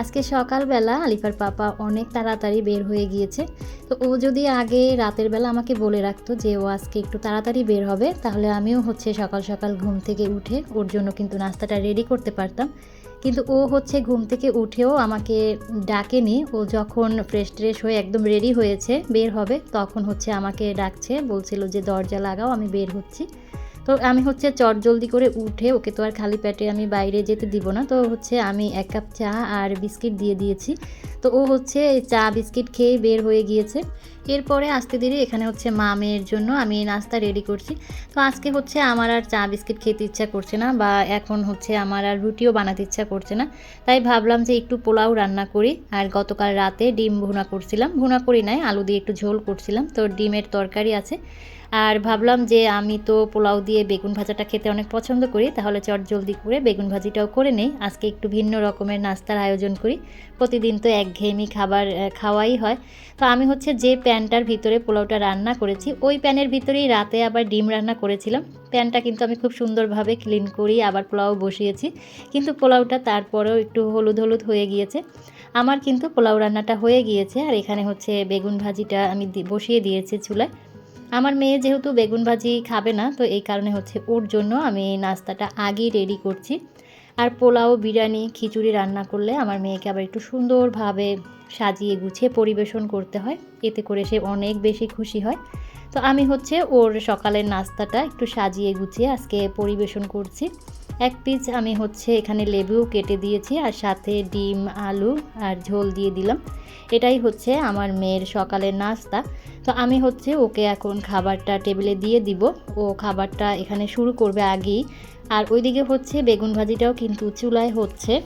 আজকে সকালবেলা আলিফার পাপা অনেক তাড়াতাড়ি বের হয়ে গিয়েছে। তো ও যদি আগে রাতের বেলা আমাকে বলে রাখতো যে ও আজকে একটু তাড়াতাড়ি বের হবে, তাহলে আমিও হচ্ছে সকাল সকাল ঘুম থেকে উঠে ওর জন্য কিন্তু নাস্তাটা রেডি করতে পারতাম। কিন্তু ও হচ্ছে ঘুম থেকে উঠেও আমাকে ডাকেনি। ও যখন ফ্রেশ ট্রেশ হয়ে একদম রেডি হয়েছে বের হবে, তখন হচ্ছে আমাকে ডাকছে, বলছিল যে দরজা লাগাও, আমি বের হচ্ছি। তো আমি হচ্ছে চট জলদি করে উঠে ওকে তো আর খালি পেটে আমি বাইরে যেতে দিব না। তো হচ্ছে আমি এক কাপ চা আর বিস্কিট দিয়ে দিয়েছি। তো ও হচ্ছে চা বিস্কিট খেয়ে বের হয়ে গিয়েছে। এরপরে আসতে দেরি এখানে হচ্ছে মা মেয়ের জন্য আমি নাস্তা রেডি করছি। তো আজকে হচ্ছে আমার আর চা বিস্কিট খেতে ইচ্ছা করছে না বা এখন হচ্ছে আমার আর রুটিও বানাতে ইচ্ছা করছে না। তাই ভাবলাম যে একটু পোলাও রান্না করি। আর গতকাল রাতে ডিম ভুনা করছিলাম। ভুনা করি নাই, আলু দিয়ে একটু ঝোল করছিলাম। তো ডিমের তরকারি আছে। আর ভাবলাম যে আমি তো পোলাও দিয়ে বেগুন ভাজাটা খেতে অনেক পছন্দ করি, তাহলে চট জলদি করে বেগুন ভাজিটাও করে নেই। আজকে একটু ভিন্ন রকমের নাস্তার আয়োজন করি। প্রতিদিন তো একঘেয়েমি খাবার খাওয়াই হয়। তো আমি হচ্ছে যে প্যানটার ভিতরে পোলাওটা রান্না করেছি, ওই প্যানের ভিতরেই রাতে আবার ডিম রান্না করেছিলাম। প্যানটা কিন্তু আমি খুব সুন্দরভাবে ক্লিন করি, আবার পোলাও বসিয়েছি। কিন্তু পোলাওটা তারপরেও একটু হলুদ হলুদ হয়ে গিয়েছে। আমার কিন্তু পোলাও রান্নাটা হয়ে গিয়েছে, আর এখানে হচ্ছে বেগুন ভাজিটা আমি বসিয়ে দিয়েছি চুলায়। আমার মেয়ে যেহেতু বেগুন ভাজি খাবে না, তো এই কারণে হচ্ছে ওর জন্য আমি নাস্তাটা আগেই রেডি করছি। আর পোলাও, বিরিয়ানি, খিচুড়ি রান্না করলে আমার মেয়েকে আবার একটু সুন্দরভাবে সাজিয়ে গুছিয়ে পরিবেশন করতে হয়। এতে করে সে অনেক বেশি খুশি হয়। তো আমি হচ্ছে ওর সকালের নাস্তাটা একটু সাজিয়ে গুছিয়ে আজকে পরিবেশন করছি। এক পিস আমি হচ্ছে এখানে লেবু কেটে দিয়েছি আর সাথে ডিম, আলু আর ঝোল দিয়ে দিলাম। এটাই হচ্ছে আমার মেয়ের সকালের নাস্তা। তো আমি হচ্ছে ওকে এখন খাবারটা টেবিলে দিয়ে দিব। ও খাবারটা এখানে শুরু করবে আগেই। আর ওইদিকে হচ্ছে বেগুন ভাজিটাও কিন্তু চুলায় হচ্ছে।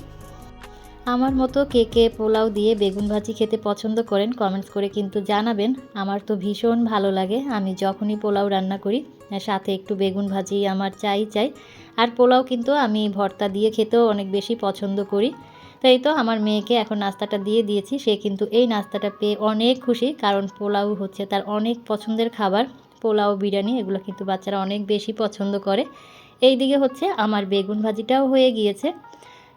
আমার মতো কে কে পোলাও দিয়ে বেগুন ভাজি খেতে পছন্দ করেন, কমেন্টস করে কিন্তু জানাবেন। আমার তো ভীষণ ভালো লাগে। আমি যখনই পোলাও রান্না করি সাথে একটু বেগুন ভাজি আমার চাই চাই। আর পোলাও কিন্তু আমি ভর্তা দিয়ে খেতেও অনেক বেশি পছন্দ করি। তাই তো আমার মেয়েকে এখন নাস্তাটা দিয়ে দিয়েছি। সে কিন্তু এই নাস্তাটা পেয়ে অনেক খুশি কারণ পোলাও হচ্ছে তার অনেক পছন্দের খাবার। পোলাও, বিরিয়ানি এগুলো কিন্তু বাচ্চারা অনেক বেশি পছন্দ করে। এই দিকে হচ্ছে আমার বেগুন ভাজিটাও হয়ে গিয়েছে।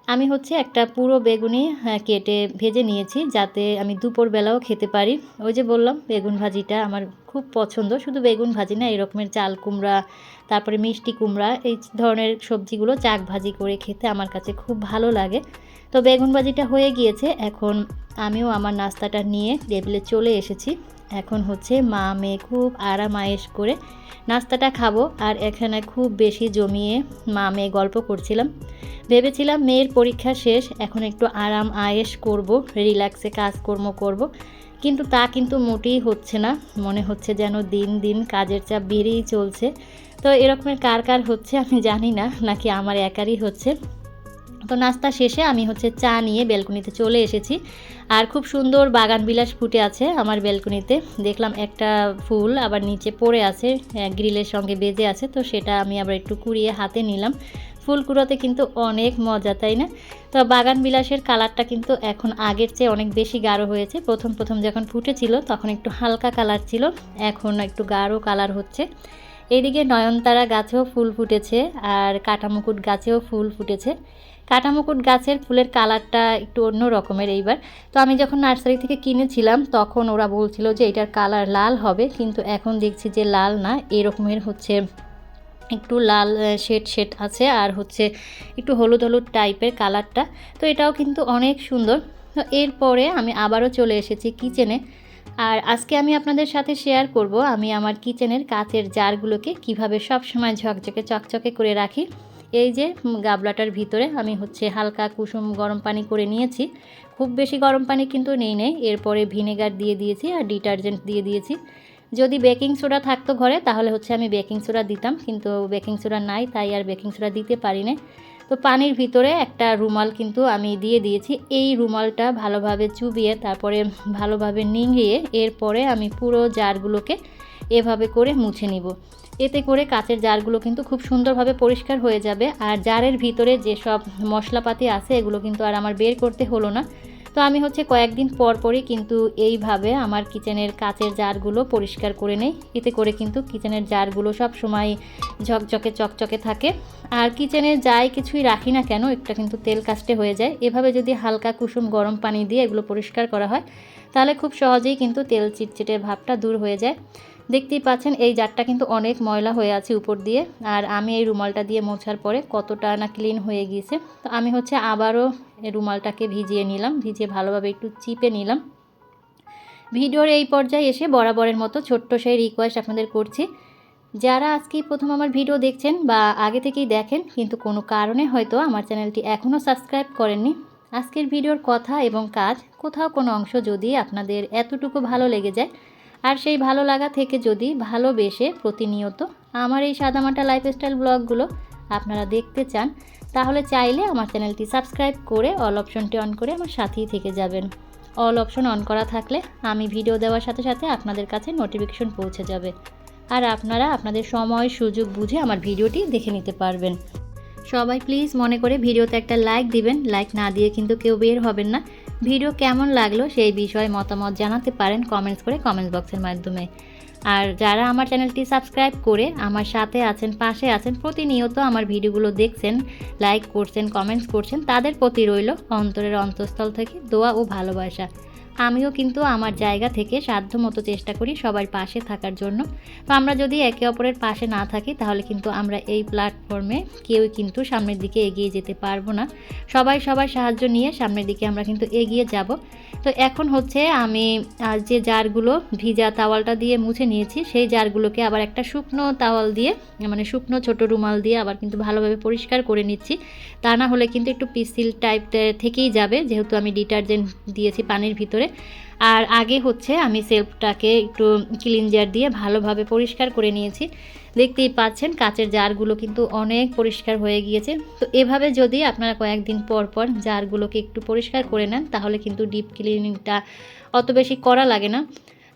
আমি হচ্ছে একটা পুরো বেগুনি হ্যাঁ, কেটে ভেজে নিয়েছি যাতে আমি দুপুরবেলাও খেতে পারি। ওই যে বললাম বেগুন ভাজিটা আমার খুব পছন্দ। শুধু বেগুন ভাজি না এরকমের চাল কুমড়া তারপরে মিষ্টি কুমড়া এই ধরনের সবজিগুলো চাক ভাজি করে খেতে আমার কাছে খুব ভালো লাগে। তো বেগুন ভাজিটা হয়ে গিয়েছে এখন আমিও আমার নাস্তাটা নিয়ে টেবিলে চলে এসেছি। এখন হচ্ছে মা, মেয়ে খুব আরাম আয়েস করে নাস্তাটা খাব। আর এখানে খুব বেশি জমিয়ে মা, মেয়ে গল্প করছিলাম। ভেবেছিলাম মেয়ের পরীক্ষা শেষ, এখন একটু আরাম আয়েস করব, রিল্যাক্সে কাজকর্ম করব। কিন্তু তা কিন্তু মোটেই হচ্ছে না। মনে হচ্ছে যেন দিন দিন কাজের চাপ বেড়েই চলছে। তো এরকমের কার কার হচ্ছে আমি জানি না, নাকি আমার একারই হচ্ছে। তো নাস্তা শেষে আমি হচ্ছে চা নিয়ে বেলকনিতে চলে এসেছি। আর খুব সুন্দর বাগান বিলাস ফুটে আছে আমার বেলকনিতে। দেখলাম একটা ফুল আবার নিচে পড়ে আছে গ্রিলের সঙ্গে বেজে আছে, তো সেটা আমি আবার একটু কুড়িয়ে হাতে নিলাম। ফুল কুড়োতে কিন্তু অনেক মজা, তাই না? তো বাগান বিলাসের কালারটা কিন্তু এখন আগের চেয়ে অনেক বেশি গাঢ় হয়েছে। প্রথম প্রথম যখন ফুটেছিল তখন একটু হালকা কালার ছিল, এখন একটু গাঢ় কালার হচ্ছে। এদিকে নয়নতারা গাছেও ফুল ফুটেছে আর কাটামুকুট গাছেও ফুল ফুটেছে। কাটামুকুট গাছের ফুলের কালারটা একটু অন্য রকমের এইবার। তো আমি যখন নার্সারি থেকে কিনেছিলাম, তখন ওরা বলছিল যে এটার কালার লাল হবে, কিন্তু এখন দেখছি যে লাল না, এরকমের হচ্ছে একটু লাল শেড শেড আছে আর হচ্ছে একটু হলুদ হলুদ টাইপের কালারটা। তো এটাও কিন্তু অনেক সুন্দর। তো এরপরে আমি আবারও চলে এসেছি কিচেনে। আর আজকে আমি আপনাদের সাথে শেয়ার করব আমি আমার কিচেনের কাচের জারগুলোকে কীভাবে সব সময় ঝকঝকে চকচকে করে রাখি। এই যে গাবলাটার ভিতরে আমি হচ্ছে হালকা কুসুম গরম পানি করে নিয়েছি। খুব বেশি গরম পানি কিন্তু নেই নেই, এরপরে ভিনেগার দিয়ে দিয়েছি আর ডিটারজেন্ট দিয়ে দিয়েছি। যদি বেকিং সোডা থাকতো ঘরে, তাহলে হচ্ছে আমি বেকিং সোডা দিতাম, কিন্তু বেকিং সোডা নাই, তাই আর বেকিং সোডা দিতে পারি না তো পানির ভিতরে একটা রুমাল কিন্তু আমি দিয়ে দিয়েছি। এই রুমালটা ভালোভাবে চুবিয়ে, তারপরে ভালোভাবে নিংড়িয়ে, এরপরে আমি পুরো জারগুলোকে এভাবে করে মুছে নিব। এতে করে কাচের জারগুলো কিন্তু খুব সুন্দরভাবে পরিষ্কার হয়ে যাবে। আর জারের ভিতরে যেসব মশলাপাতি আছে, এগুলো কিন্তু আর আমার বের করতে হলো না। তো আমি হচ্ছে কয়েকদিন পর পরই কিন্তু এইভাবে আমার কিচেনের কাচের জারগুলো পরিষ্কার করে নেই। এতে করে কিন্তু কিচেনের জারগুলো সব সময় ঝকঝকে, চকচকে থাকে। আর কিচেনে যাই কিছুই রাখি না কেন, একটা কিন্তু তেল কাস্টে হয়ে যায়। এভাবে যদি হালকা কুসুম গরম পানি দিয়ে এগুলো পরিষ্কার করা হয়, তাহলে খুব সহজেই কিন্তু তেল চিটচিটের ভাবটা দূর হয়ে যায়। দেখতেই পাচ্ছেন এই জারটা কিন্তু অনেক ময়লা হয়ে আছে উপর দিয়ে, আর আমি এই রুমালটা দিয়ে মোছার পরে কতটা না ক্লিন হয়ে গিয়েছে। তো আমি হচ্ছে আবারও রুমালটাকে ভিজিয়ে নিলাম, ভিজিয়ে ভালোভাবে একটু চিপে নিলাম। ভিডিওর এই পর্যায়ে এসে বরাবরের মতো ছোট্ট সেই রিকোয়েস্ট আপনাদের করছি। যারা আজকেই প্রথম আমার ভিডিও দেখছেন বা আগে থেকেই দেখেন, কিন্তু কোনো কারণে হয়তো আমার চ্যানেলটি এখনও সাবস্ক্রাইব করেননি, আজকের ভিডিওর কথা এবং কাজ, কোথাও কোনো অংশ যদি আপনাদের এতটুকু ভালো লেগে যায় আর সেই ভালো লাগা থেকে যদি ভালোবেসে প্রতিনিয়ত আমার এই সাদামাটা লাইফস্টাইল ব্লগগুলো আপনারা দেখতে চান, তাহলে চাইলে আমার চ্যানেলটি সাবস্ক্রাইব করে অল অপশনটি অন করে আমার সাথেই থেকে যাবেন। অল অপশন অন করা থাকলে আমি ভিডিও দেওয়ার সাথে সাথে আপনাদের কাছে নোটিফিকেশন পৌঁছে যাবে। আর আপনারা আপনাদের সময় সুযোগ বুঝে আমার ভিডিওটি দেখে নিতে পারবেন। সবাই প্লিজ মনে করে ভিডিওতে একটা লাইক দিবেন। লাইক না দিয়ে কিন্তু কেউ বের হবেন না। ভিডিও কেমন লাগল সেই বিষয়ে মতামত জানাতে পারেন কমেন্টস করে কমেন্টস বক্সের মাধ্যমে। আর যারা আমার চ্যানেলটি সাবস্ক্রাইব করে আমার সাথে আছেন, পাশে আছেন, প্রতিনিয়ত আমার ভিডিওগুলো দেখছেন, লাইক করছেন, কমেন্টস করছেন, তাদের প্রতি রইল অন্তরের অন্তঃস্থল থেকে দোয়া ও ভালোবাসা। আমিও কিন্তু আমার জায়গা থেকে সাধ্য মতো চেষ্টা করি সবার পাশে থাকার জন্য। তো আমরা যদি একে অপরের পাশে না থাকি, তাহলে কিন্তু আমরা এই প্ল্যাটফর্মে কেউই কিন্তু সামনের দিকে এগিয়ে যেতে পারব না। সবাই সবার সাহায্য নিয়ে সামনের দিকে আমরা কিন্তু এগিয়ে যাব। তো এখন হচ্ছে আমি যে জারগুলো ভিজা তাওয়ালটা দিয়ে মুছে নিয়েছি, সেই জারগুলোকে আবার একটা শুকনো তাওয়াল দিয়ে মানে শুকনো ছোট রুমাল দিয়ে আবার কিন্তু ভালোভাবে পরিষ্কার করে নিচ্ছি। তা না হলে কিন্তু একটু পিসিল টাইপ থেকেই যাবে, যেহেতু আমি ডিটারজেন্ট দিয়েছি পানির ভিতরে। আর আগে হচ্ছে আমি সেলফটাকে একটু ক্লিনজার দিয়ে ভালোভাবে পরিষ্কার করে নিয়েছি। দেখতেই পাচ্ছেন কাচের জারগুলো কিন্তু অনেক পরিষ্কার হয়ে গিয়েছে। তো এভাবে যদি আপনারা কয়েকদিন পর পর জারগুলোকে একটু পরিষ্কার করে নেন, তাহলে কিন্তু ডিপ ক্লিনিংটা অত বেশি করা লাগে না।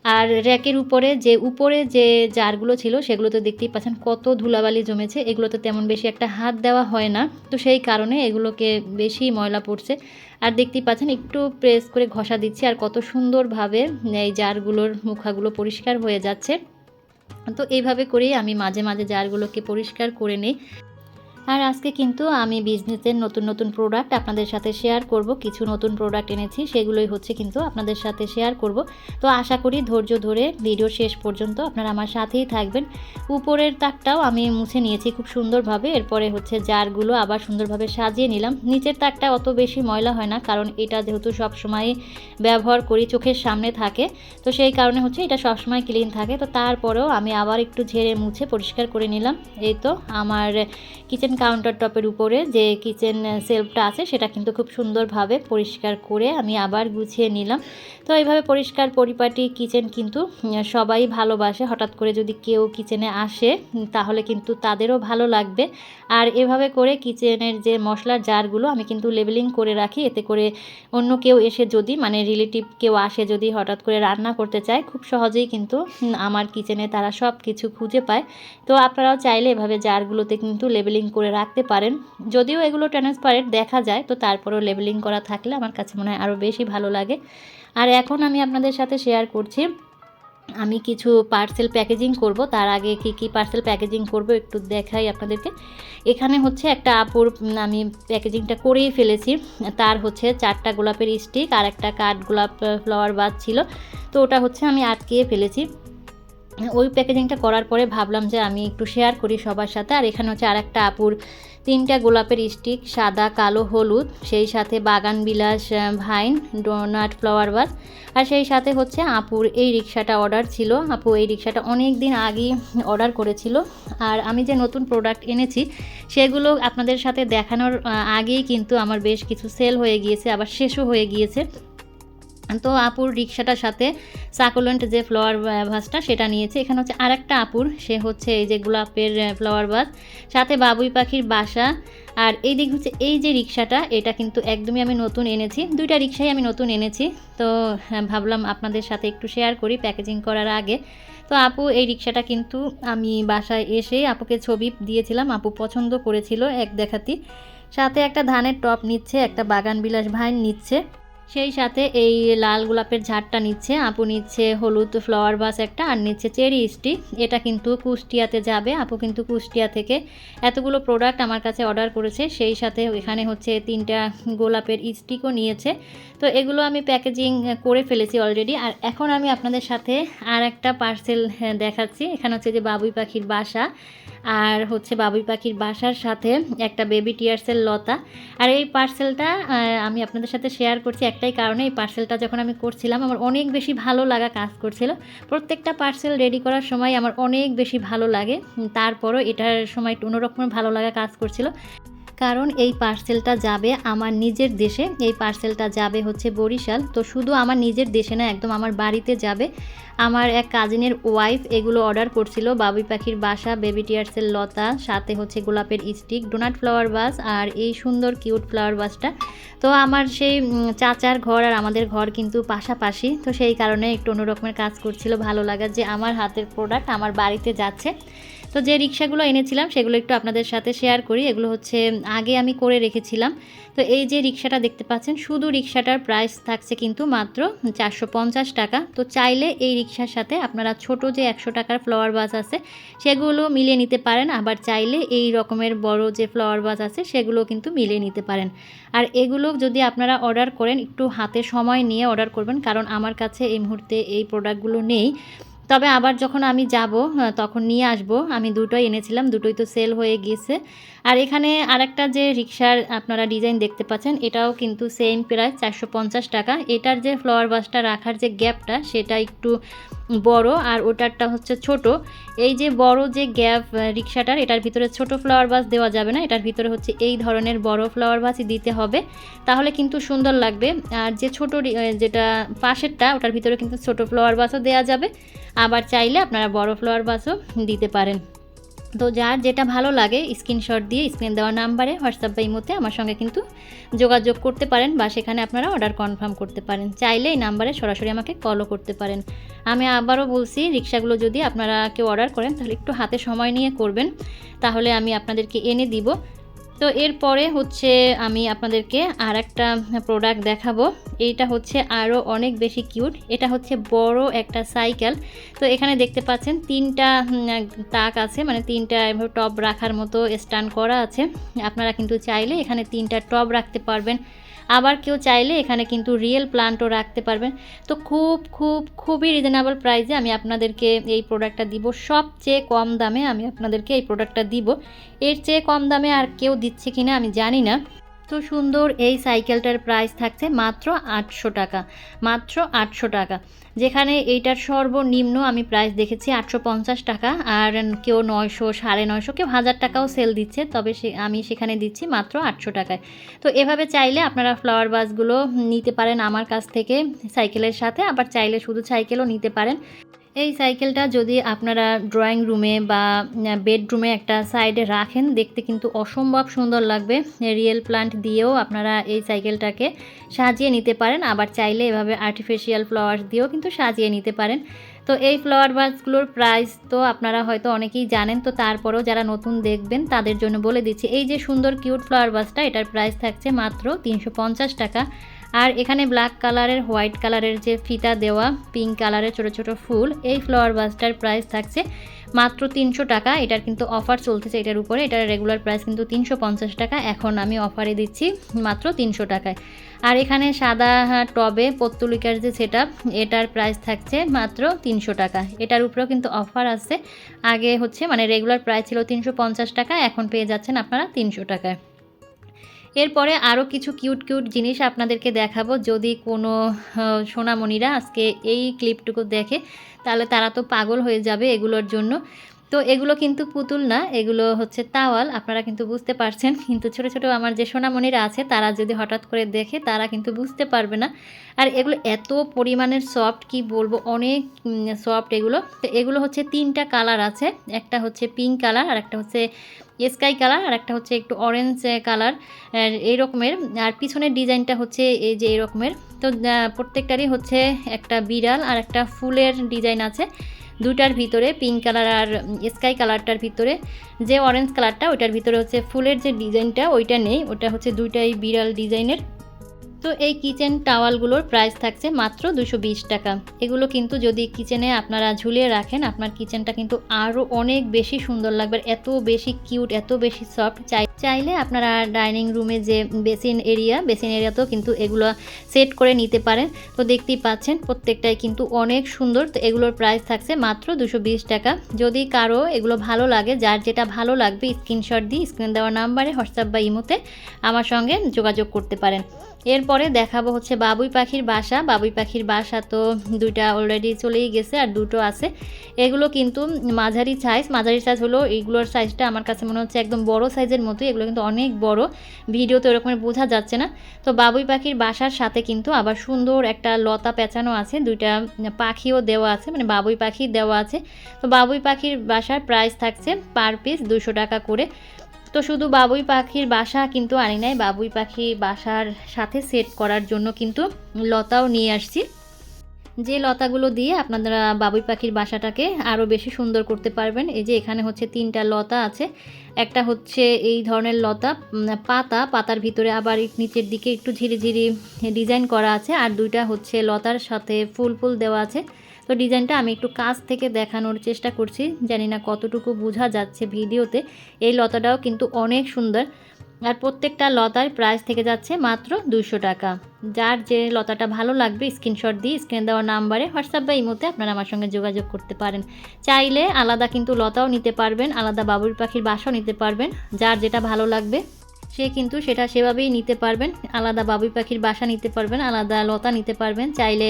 আর র্যাকের উপরে যে উপরে যে জারগুলো ছিল সেগুলো তো দেখতেই পাচ্ছেন কত ধুলাবালি জমেছে। এগুলো তো তেমন বেশি একটা হাত দেওয়া হয় না। তো সেই কারণে এগুলোকে বেশি ময়লা পড়ছে। আর দেখতেই পাচ্ছেন, একটু প্রেস করে ঘষা দিচ্ছি আর কত সুন্দরভাবে এই জারগুলোর মুখাগুলো পরিষ্কার হয়ে যাচ্ছে। তো এইভাবে করেই আমি মাঝে মাঝে জারগুলোকে পরিষ্কার করে নিই। আর আজকে কিন্তু আমি বিজনেসের নতুন নতুন প্রোডাক্ট আপনাদের সাথে শেয়ার করব। কিছু নতুন প্রোডাক্ট এনেছি, সেগুলোই হচ্ছে কিন্তু আপনাদের সাথে শেয়ার করব। তো আশা করি ধৈর্য ধরে ভিডিও শেষ পর্যন্ত আপনারা আমার সাথেই থাকবেন। উপরের তাকটাও আমি মুছে নিয়েছি খুব সুন্দরভাবে। এরপরে হচ্ছে জারগুলো আবার সুন্দরভাবে সাজিয়ে নিলাম। নিচের তাকটা অত বেশি ময়লা হয় না, কারণ এটা যেহেতু সবসময় ব্যবহার করি, চোখের সামনে থাকে। তো সেই কারণে হচ্ছে এটা সবসময় ক্লিন থাকে। তো তারপরেও আমি আবার একটু ঝেড়ে মুছে পরিষ্কার করে নিলাম। এই তো আমার কিচেন কাউন্টার টপের উপরে যে কিচেন সেলফটা আছে, সেটা কিন্তু খুব সুন্দরভাবে পরিষ্কার করে আমি আবার গুছিয়ে নিলাম। তো এইভাবে পরিষ্কার পরিপাটি কিচেন কিন্তু সবাই ভালোবাসে। হঠাৎ করে যদি কেউ কিচেনে আসে তাহলে কিন্তু তাদেরও ভালো লাগবে। আর এভাবে করে কিচেনের যে মশলার জারগুলো, আমি কিন্তু লেবেলিং করে রাখি। এতে করে অন্য কেউ এসে যদি মানে রিলেটিভ কেউ আসে যদি হঠাৎ করে রান্না করতে চায়, খুব সহজেই কিন্তু আমার কিচেনে তারা সব কিছু খুঁজে পায়। তো আপনারাও চাইলে এভাবে জারগুলোতে কিন্তু লেবেলিং করে রাখতে পারেন। যদিও এগুলো ট্রান্সপারেন্ট দেখা যায়, তো তারপরেও লেবেলিং করা থাকলে আমার কাছে মনে হয় আরও বেশি ভালো লাগে। আর এখন আমি আপনাদের সাথে শেয়ার করছি, আমি কিছু পার্সেল প্যাকেজিং করব। তার আগে কি কি পার্সেল প্যাকেজিং করব একটু দেখাই আপনাদেরকে। এখানে হচ্ছে একটা আপুর, আমি প্যাকেজিংটা করেই ফেলেছি। তার হচ্ছে চারটা গোলাপের স্টিক আর একটা কাঠ গোলাপ ফ্লাওয়ার বাদ ছিল। তো ওটা হচ্ছে আমি আটকিয়ে ফেলেছি। ওই প্যাকেজিংটা করার পরে ভাবলাম যে আমি একটু শেয়ার করি সবার সাথে। আর এখানে হচ্ছে আর একটা আপুর তিনটা গোলাপের স্টিক সাদা, কালো, হলুদ, সেই সাথে বাগান বিলাস ভাইন ডোনাট ফ্লাওয়ার বাস আর সেই সাথে হচ্ছে আপুর এই রিক্সাটা অর্ডার ছিল। আপু এই রিক্সাটা অনেক দিন আগেই অর্ডার করেছিল। আর আমি যে নতুন প্রোডাক্ট এনেছি, সেগুলো আপনাদের সাথে দেখানোর আগেই কিন্তু আমার বেশ কিছু সেল হয়ে গিয়েছে, আবার শেষও হয়ে গিয়েছে। তো আপুর রিক্সাটার সাথে সাকুলেন্ট যে ফ্লাওয়ার ভাসটা সেটা নিয়েছে। এখানে হচ্ছে আরেকটা আপুর সে হচ্ছে এই যে গোলাপের ফ্লাওয়ার ভাস। সাথে বাবুই পাখির বাসা। আর এই দিক হচ্ছে এই যে রিক্সাটা এটা কিন্তু একদমই আমি নতুন এনেছি। দুইটা রিক্সাই আমি নতুন এনেছি। তো হ্যাঁ, ভাবলাম আপনাদের সাথে একটু শেয়ার করি প্যাকেজিং করার আগে। তো আপু এই রিক্সাটা কিন্তু আমি বাসায় এসে আপুকে ছবি দিয়েছিলাম। আপু পছন্দ করেছিল এক দেখাতি। সাথে একটা ধানের টপ নিচ্ছে একটা বাগান বিলাস ভাইন নিচ্ছে। সেই সাথে এই লাল গোলাপের ঝাড়টা নিচ্ছে, আপু নিচ্ছে হলুদ ফ্লাওয়ার বাস একটা আর নিচ্ছে চেরি স্টিক এটা কিন্তু কুষ্টিয়াতে যাবে। আপু কিন্তু কুষ্টিয়া থেকে এতগুলো প্রোডাক্ট আমার কাছে অর্ডার করেছে। সেই সাথে এখানে হচ্ছে তিনটা গোলাপের স্টিকও নিয়েছে। তো এগুলো আমি প্যাকেজিং করে ফেলেছি অলরেডি আর এখন আমি আপনাদের সাথে আর একটা পার্সেল দেখাচ্ছি। এখানে হচ্ছে যে বাবুই পাখির বাসা। আর হচ্ছে বাবুই পাখির বাসার সাথে একটা বেবি টিয়ার্সের লতা। আর এই পার্সেলটা আমি আপনাদের সাথে শেয়ার করছি একটাই কারণে, এই পার্সেলটা যখন আমি করছিলাম, আমার অনেক বেশি ভালো লাগা কাজ করছিল। প্রত্যেকটা পার্সেল রেডি করার সময় আমার অনেক বেশি ভালো লাগে। তারপরও এটার সময় একটু অন্যরকমের ভালো লাগা কাজ করছিল। কারণ এই পার্সেলটা যাবে আমার নিজের দেশে, এই পার্সেলটা যাবে হচ্ছে বরিশাল। তো শুধু আমার নিজের দেশে না, একদম আমার বাড়িতে যাবে। আমার এক কাজিনের ওয়াইফ এগুলো অর্ডার করছিল, বাবুই পাখির বাসা বেবি টিয়ার্সের লতা, সাথে হচ্ছে গোলাপের স্টিক ডোনাট ফ্লাওয়ার বাস আর এই সুন্দর কিউট ফ্লাওয়ার বাসটা তো আমার সেই চাচার ঘর আর আমাদের ঘর কিন্তু পাশাপাশি। তো সেই কারণে একটু অন্যরকমের কাজ করছিল, ভালো লাগা যে আমার হাতের প্রোডাক্ট আমার বাড়িতে যাচ্ছে। তো যে রিক্সাগুলো এনেছিলাম, সেগুলো একটু আপনাদের সাথে শেয়ার করি। এগুলো হচ্ছে, আগে আমি করে রেখেছিলাম। তো এই যে রিক্সাটা দেখতে পাচ্ছেন, শুধু রিক্সাটার প্রাইস থাকছে কিন্তু মাত্র চারশো পঞ্চাশ টাকা। তো চাইলে এই রিক্সার সাথে আপনারা ছোট যে একশো টাকার ফ্লাওয়ার বাস আছে, সেগুলো মিলিয়ে নিতে পারেন। আবার চাইলে এই রকমের বড় যে ফ্লাওয়ার বাস আছে, সেগুলো কিন্তু মিলিয়ে নিতে পারেন। আর এগুলো যদি আপনারা অর্ডার করেন, একটু হাতে সময় নিয়ে অর্ডার করবেন। কারণ আমার কাছে এই মুহূর্তে এই প্রোডাক্টগুলো নেই। তবে আবার যখন আমি যাব তখন নিয়ে আসব। আমি দুটোই এনেছিলাম, দুটোই তো সেল হয়ে গিয়েছে। আর এখানে আরেকটা যে রিক্সার আপনারা ডিজাইন দেখতে পাচ্ছেন, এটাও কিন্তু সেম প্রায় চারশো পঞ্চাশ টাকা। এটার যে ফ্লাওয়ার বাসটা রাখার যে গ্যাপটা সেটা একটু বড় আর ওটারটা হচ্ছে ছোট। এই যে বড় যে গ্যাপ রিক্সাটার এটার ভিতরে ছোট ফ্লাওয়ার বাস দেওয়া যাবে না। এটার ভিতরে হচ্ছে এই ধরনের বড় ফ্লাওয়ার বাসই দিতে হবে। তাহলে কিন্তু সুন্দর লাগবে। আর যে ছোট যেটা পাশেরটা, ওটার ভিতরে কিন্তু ছোট ফ্লাওয়ার বাসও দেওয়া যাবে। আবার চাইলে আপনারা বড় ফ্লাওয়ার বাসও দিতে পারেন। তো যার যেটা ভালো লাগে স্ক্রিনশট দিয়ে স্ক্রিন দেওয়া নাম্বারে হোয়াটসঅ্যাপ বা ইমোতে আমার সঙ্গে কিন্তু যোগাযোগ করতে পারেন বা সেখানে আপনারা অর্ডার কনফার্ম করতে পারেন। চাইলে এই নাম্বারে সরাসরি আমাকে কলও করতে পারেন। আমি আবারও বলছি, রিক্সাগুলো যদি আপনারা কেউ অর্ডার করেন, তাহলে একটু হাতে সময় নিয়ে করবেন। তাহলে আমি আপনাদেরকে এনে দিব। তো এরপরে হচ্ছে আমি আপনাদেরকে আর একটা প্রোডাক্ট দেখাবো। এইটা হচ্ছে আরও অনেক বেশি কিউট এটা হচ্ছে বড় একটা সাইকেল তো এখানে দেখতে পাচ্ছেন তিনটা তাক আছে মানে তিনটা টপ রাখার মতো স্ট্যান্ড করা আছে। আপনারা কিন্তু চাইলে এখানে তিনটা টপ রাখতে পারবেন। আবার কেউ চাইলে এখানে কিন্তু রিয়েল প্লান্টও রাখতে পারবেন। তো খুব খুব, খুবই রিজনেবল প্রাইসে আমি আপনাদেরকে এই প্রোডাক্টটা দিব। সবচেয়ে কম দামে আমি আপনাদেরকে এই প্রোডাক্টটা দিব। এর চেয়ে কম দামে আর কেউ দিচ্ছে কিনা আমি জানি না। তো সুন্দর এই সাইকেলটার প্রাইস থাকছে মাত্র আটশো টাকা, মাত্র আটশো টাকা। যেখানে এইটার সর্বনিম্ন আমি প্রাইস দেখেছি আটশো পঞ্চাশ টাকা, আর কেউ নয়শো, সাড়ে নয়শো, কেউ হাজার টাকাও সেল দিচ্ছে, তবে সে, আমি সেখানে দিচ্ছি মাত্র আটশো টাকায়। তো এভাবে চাইলে আপনারা ফ্লাওয়ার বাসগুলো নিতে পারেন আমার কাছ থেকে সাইকেলের সাথে, আবার চাইলে শুধু সাইকেলও নিতে পারেন। এই সাইকেলটা যদি আপনারা ড্রয়িং রুমে বা বেডরুমে একটা সাইডে রাখেন, দেখতে কিন্তু অসম্ভব সুন্দর লাগবে। রিয়েল প্লান্ট দিয়েও আপনারা এই সাইকেলটাকে সাজিয়ে নিতে পারেন। আবার চাইলে এভাবে আর্টিফিশিয়াল ফ্লাওয়ার্স দিয়েও কিন্তু সাজিয়ে নিতে পারেন। তো এই ফ্লাওয়ার বাসগুলোর প্রাইস তো আপনারা হয়তো অনেকেই জানেন, তো তারপরেও যারা নতুন দেখবেন, তাদের জন্য বলে দিচ্ছি, এই যে সুন্দর কিউট ফ্লাওয়ার বাসটা এটার প্রাইস থাকছে মাত্র তিনশো পঞ্চাশ টাকা। আর এখানে ব্ল্যাক কালারের হোয়াইট কালারের যে ফিতা দেওয়া পিঙ্ক কালারের ছোট ছোট ফুল, এই ফ্লাওয়ার বাসটার প্রাইস থাকছে মাত্র তিনশো টাকা। এটার কিন্তু অফার চলতেছে এটার উপরে। এটার রেগুলার প্রাইস কিন্তু তিনশো পঞ্চাশ টাকা। এখন আমি অফারে দিচ্ছি মাত্র তিনশো টাকায়। আর এখানে সাদা টবে পত্তলিকার যে সেট এটার প্রাইস থাকছে মাত্র তিনশো টাকা। এটার উপরেও কিন্তু অফার আছে। আগে হচ্ছে মানে রেগুলার প্রাইস ছিল তিনশো পঞ্চাশ টাকা, এখন পেয়ে যাচ্ছেন আপনারা তিনশো টাকায়। এরপরে আরও কিছু কিউট কিউট জিনিস আপনাদেরকে দেখাবো। যদি কোনো সোনামণিরা আজকে এই ক্লিপটুকু দেখে, তাহলে তারা তো পাগল হয়ে যাবে এগুলোর জন্য। তো এগুলো কিন্তু পুতুল না, এগুলো হচ্ছে তাওয়াল, আপনারা কিন্তু বুঝতে পারছেন। কিন্তু ছোট ছোট আমার যে সোনামণিরা আছে, তারা যদি হঠাৎ করে দেখে, তারা কিন্তু বুঝতে পারবে না। আর এগুলো এত পরিমাণের সফট কি বলব, অনেক সফট এগুলো। তো এগুলো হচ্ছে তিনটা কালার আছে। একটা হচ্ছে পিঙ্ক কালার আর একটা হচ্ছে স্কাই কালার আর একটা হচ্ছে একটু অরেঞ্জ কালার এই রকমের। আর পিছনের ডিজাইনটা হচ্ছে এই যে এই রকমের। তো প্রত্যেকটারই হচ্ছে একটা বিড়াল আর একটা ফুলের ডিজাইন আছে। দুটার ভিতরে পিঙ্ক কালার আর স্কাই কালারটার ভিতরে। যে অরেঞ্জ কালারটা ওইটার ভিতরে হচ্ছে ফুলের যে ডিজাইনটা ওইটা নেই। ওটা হচ্ছে দুইটাই বিড়াল ডিজাইনের তো এই কিচেন টাওয়ালগুলোর প্রাইস থাকছে মাত্র দুশো টাকা। এগুলো কিন্তু যদি কিচেনে আপনারা ঝুলিয়ে রাখেন, আপনার কিচেনটা কিন্তু আরও অনেক বেশি সুন্দর লাগবে, এত বেশি কিউট, এত বেশি সফট। চাই চাইলে আপনারা ডাইনিং রুমে যে বেসিন এরিয়া, বেসিন এরিয়াতেও কিন্তু এগুলো সেট করে নিতে পারেন। তো দেখতেই পাচ্ছেন প্রত্যেকটাই কিন্তু অনেক সুন্দর। তো এগুলোর প্রাইস থাকছে মাত্র দুশো টাকা। যদি কারও এগুলো ভালো লাগে, যার যেটা ভালো লাগবে, স্ক্রিনশট দিয়ে স্ক্রিন দেওয়া নাম্বারে হোয়াটসঅ্যাপ বা ইমোতে আমার সঙ্গে যোগাযোগ করতে পারেন। এরপরে দেখাবো হচ্ছে বাবুই পাখির বাসা। বাবুই পাখির বাসা তো দুইটা অলরেডি চলেই গেছে আর দুটো আছে। এগুলো কিন্তু মাঝারি সাইজ মাঝারি সাইজ হলো এইগুলোর সাইজটা আমার কাছে মনে হচ্ছে একদম বড় সাইজের মতোই। এগুলো কিন্তু অনেক বড়। ভিডিও তো ওরকম বোঝা যাচ্ছে না। তো বাবুই পাখির বাসার সাথে কিন্তু আবার সুন্দর একটা লতা পেঁচানো আছে। দুইটা পাখিও দেওয়া আছে মানে বাবুই পাখি দেওয়া আছে। তো বাবুই পাখির বাসার প্রাইস থাকছে পার পিস দুশো টাকা করে। তো শুধু বাবুই পাখির বাসা কিন্তু আনি নাই, বাবুই পাখি বাসার সাথে সেট করার জন্য কিন্তু লতাও নিয়ে আসছি। যে লতাগুলো দিয়ে আপনারা বাবুই পাখির বাসাটাকে আরও বেশি সুন্দর করতে পারবেন, এই যে এখানে হচ্ছে তিনটা লতা আছে, একটা হচ্ছে এই ধরনের লতা পাতা, পাতার ভিতরে আবার নিচের দিকে একটু ঝিরিঝিরি ডিজাইন করা আছে, আর দুইটা হচ্ছে লতার সাথে ফুল ফুল দেওয়া আছে। তো ডিজাইনটা আমি একটু কাছ থেকে দেখানোর চেষ্টা করছি। জানি না কতটুকু বোঝা যাচ্ছে ভিডিওতে। এই লতাটাও কিন্তু অনেক সুন্দর। আর প্রত্যেকটা লতার প্রাইস থেকে যাচ্ছে মাত্র দুশো টাকা। যার যে লতাটা ভালো লাগবে স্ক্রিনশট দিয়ে স্ক্রিন দেওয়া নাম্বারে হোয়াটসঅ্যাপ বা ইমোতে আপনারা আমার সঙ্গে যোগাযোগ করতে পারেন। চাইলে আলাদা কিন্তু লতাও নিতে পারবেন, আলাদা বাবুর পাখির বাসাও নিতে পারবেন। যার যেটা ভালো লাগবে সে কিন্তু সেটা সেভাবেই নিতে পারবেন। আলাদা বাবুই পাখির বাসা নিতে পারবেন, আলাদা লতা নিতে পারবেন, চাইলে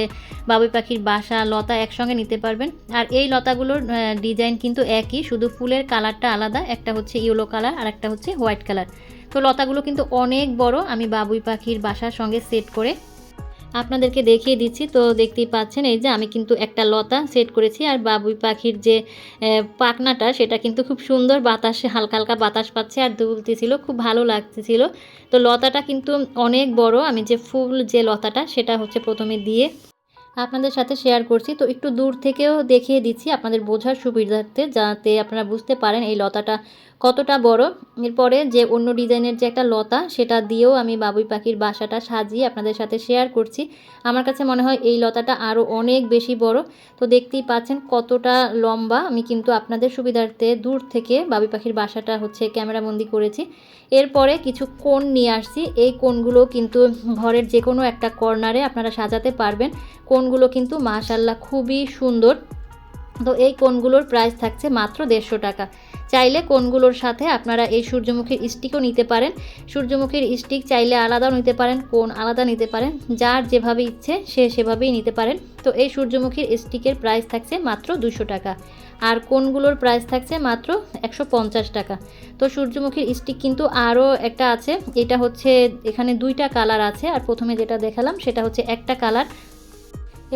বাবুই পাখির বাসা, লতা একসঙ্গে নিতে পারবেন। আর এই লতাগুলোর ডিজাইন কিন্তু একই, শুধু ফুলের কালারটা আলাদা, একটা হচ্ছে ইয়েলো কালার আর একটা হচ্ছে হোয়াইট কালার। তো লতাগুলো কিন্তু অনেক বড়, আমি বাবুই পাখির বাসার সঙ্গে সেট করে আপনাদেরকে দেখিয়ে দিচ্ছি। তো দেখতেই পাচ্ছেন, এই যে আমি কিন্তু একটা লতা সেট করেছি আর বাবুই পাখির যে পাখনাটা, সেটা কিন্তু খুব সুন্দর বাতাসে, হালকা হালকা বাতাস পাচ্ছে আর দুলতেছিল, খুব ভালো লাগতেছিল। তো লতাটা কিন্তু অনেক বড়, আমি যে ফুল যে লতাটা, সেটা হচ্ছে প্রথমে দিয়ে আপনাদের সাথে শেয়ার করছি। তো একটু দূর থেকেও দেখিয়ে দিচ্ছি আপনাদের বোঝার সুবিধার্থে, যাতে আপনারা বুঝতে পারেন এই লতাটা কতটা বড়? এরপরে যে অন্য ডিজাইনের যে একটা লতা, সেটা দিয়েও আমি বাবুই পাখির বাসাটা সাজিয়ে আপনাদের সাথে শেয়ার করছি। আমার কাছে মনে হয় এই লতাটা আরও অনেক বেশি বড়। তো দেখতেই পাচ্ছেন কতটা লম্বা। আমি কিন্তু আপনাদের সুবিধার্থে দূর থেকে বাবুই পাখির বাসাটা হচ্ছে ক্যামেরাবন্দি করেছি। এরপরে কিছু কোন নিয়ে আসছি। এই কোনগুলো কিন্তু ঘরের যে কোনো একটা কর্নারে আপনারা সাজাতে পারবেন। কোনগুলো কিন্তু মাশাল্লাহ খুবই সুন্দর। তো এই কোনগুলোর প্রাইস থাকছে মাত্র দেড়শো টাকা। চাইলে কোনগুলোর সাথে আপনারা এই সূর্যমুখীর স্টিকও নিতে পারেন। সূর্যমুখীর স্টিক চাইলে আলাদাও নিতে পারেন, কোন আলাদা নিতে পারেন। যার যেভাবে ইচ্ছে, সে সেভাবেই নিতে পারেন। তো এই সূর্যমুখীর স্টিকের প্রাইস থাকছে মাত্র দুশো টাকা। আর কোনগুলোর প্রাইস থাকছে মাত্র একশো পঞ্চাশ টাকা। তো সূর্যমুখীর স্টিক কিন্তু আরও একটা আছে। এটা হচ্ছে এখানে দুইটা কালার আছে। আর প্রথমে যেটা দেখালাম, সেটা হচ্ছে একটা কালার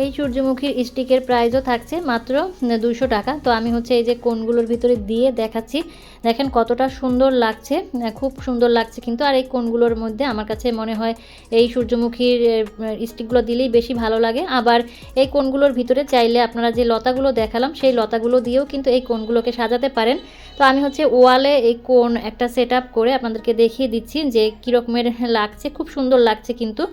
এই সূর্যমুখীর স্টিকের প্রাইসও থাকছে মাত্র দুশো টাকা। তো আমি হচ্ছে এই যে কোনগুলোর ভিতরে দিয়ে দেখাচ্ছি, দেখেন কতটা সুন্দর লাগছে খুব সুন্দর লাগছে কিন্তু। আর এই কোনগুলোর মধ্যে আমার কাছে মনে হয় এই সূর্যমুখীর স্টিকগুলো দিলেই বেশি ভালো লাগে। আবার এই কোনগুলোর ভিতরে চাইলে আপনারা যে লতাগুলো দেখালাম, সেই লতাগুলো দিয়েও কিন্তু এই কোনগুলোকে সাজাতে পারেন। তো আমি হচ্ছে ওয়ালে এই কোন একটা সেট করে আপনাদেরকে দেখিয়ে দিচ্ছি যে কীরকমের লাগছে, খুব সুন্দর লাগছে কিন্তু।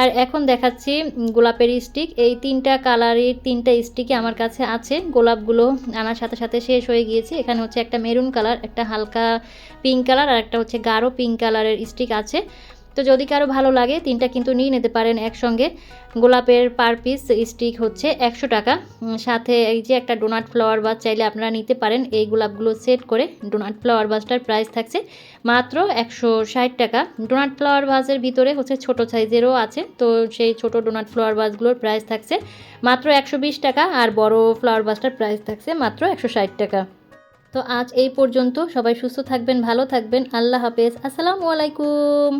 আর এখন দেখাচ্ছি গোলাপের স্টিক। এই তিনটা কালারের তিনটা স্টিকই আমার কাছে আছে। গোলাপগুলো আনার সাথে সাথে শেষ হয়ে গিয়েছে। এখানে হচ্ছে একটা মেরুন কালার, একটা হালকা পিঙ্ক কালার আর একটা হচ্ছে গাঢ় পিঙ্ক কালারের স্টিক আছে। তো যদি কারও ভালো লাগে, তিনটা কিন্তু নিয়ে নিতে পারেন একসঙ্গে। গোলাপের পার পিস স্টিক হচ্ছে একশো টাকা। সাথে এই যে একটা ডোনাট ফ্লাওয়ার বাস চাইলে আপনারা নিতে পারেন। এই গোলাপগুলো সেট করে ডোনাট ফ্লাওয়ার বাসটার প্রাইস থাকছে মাত্র একশো ষাট টাকা। ডোনাট ফ্লাওয়ার বাসের ভিতরে হচ্ছে ছোট সাইজেরও আছে, তো সেই ছোট ডোনাট ফ্লাওয়ার বাসগুলোর প্রাইস থাকছে মাত্র একশো বিশ টাকা আর বড় ফ্লাওয়ার বাসটার প্রাইস থাকছে মাত্র একশো ষাট টাকা। তো আজ এই পর্যন্ত সবাই সুস্থ থাকবেন, ভালো থাকবেন। আল্লাহ হাফেজ। আসসালামু আলাইকুম।